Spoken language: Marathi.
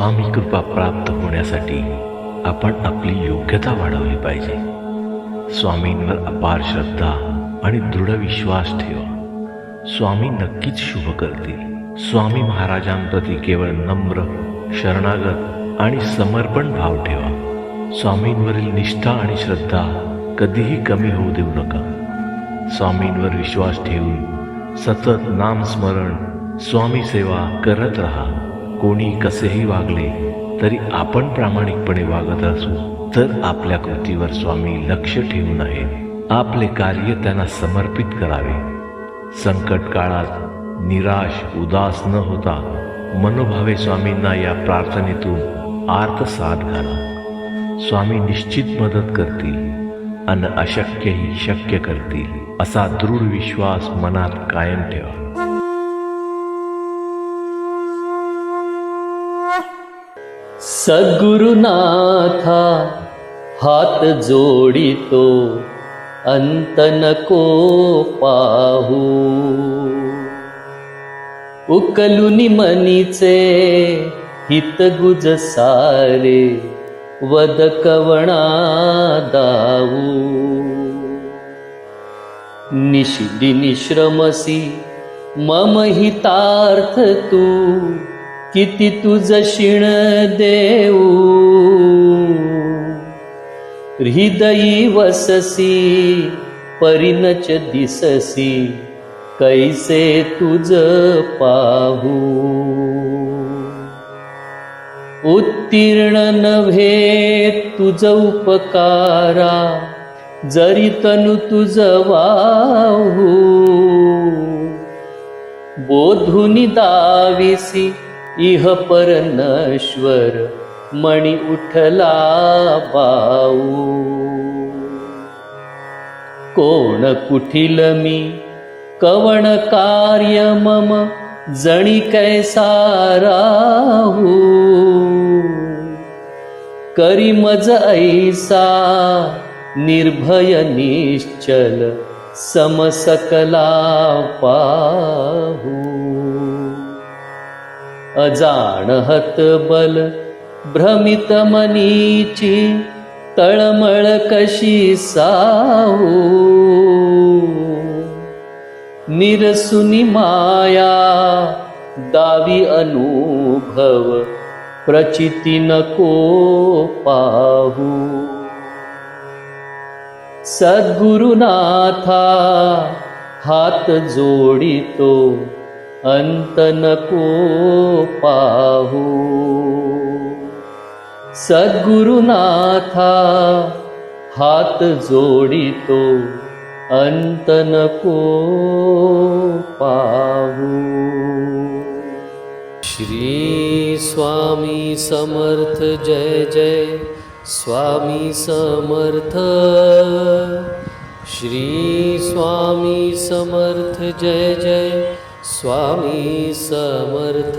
स्वामी कृपा प्राप्त होण्यासाठी आपण आपली योग्यता वाढवली पाहिजे. स्वामींवर अपार श्रद्धा आणि दृढ विश्वास ठेवा. स्वामी नक्कीच शुभ करतील. स्वामी महाराजांप्रती केवळ नम्र शरणागत आणि समर्पण भाव ठेवा. स्वामींवरील निष्ठा आणि श्रद्धा कधीही कमी होऊ देऊ नका. स्वामींवर विश्वास ठेवून सतत नामस्मरण स्वामी सेवा करत राहा. कोणी कसेही वागले तरी आपण प्रामाणिकपणे वागत असू तर आपल्या कृतीवर स्वामी लक्ष ठेवून आहेत आपले कार्य त्यांना समर्पित करावे. संकट काळात निराश उदास न होता मनोभावे स्वामींना या प्रार्थनेतून आर्त साथ घाला. स्वामी निश्चित मदत करतील आणि अशक्यही शक्य करतील असा दृढ विश्वास मनात कायम ठेवा. सद्गुरुनाथा हात जोडितो अंत नको पाहू. उकलुनी मनीचे हित गुज सारे वद कवणा दाऊ निशिदी निश्रमसी मम हितार्थ तू किती तुझ शिण देऊ? हृदयी वससी परिनच दिससी कैसे तुझ पाहू? उत्तीर्ण नव्हे तुझ उपकारा जरी तनु तुझ वाहू. बोधुनी दाविसी इह पर नश्वर मणि उठला बाऊ कोण कुठील मी? कवण कार्य मम? जणी कैसा राहू? करी मज ऐसा निर्भय निश्चल समसकला पाहू। अजाणहत बल भ्रमित मनीची तळमळ कशी साऊ निरसुनी माया दावी अनुभव प्रचिती नको पाहू. सद्गुरुनाथा हात जोडितो अंत नको पाहू सद्गुरुनाथा हात जोडितो अंत नको पाहू श्री स्वामी समर्थ जय जय। स्वामी समर्थ। श्री स्वामी समर्थ जय जय स्वामी समर्थ।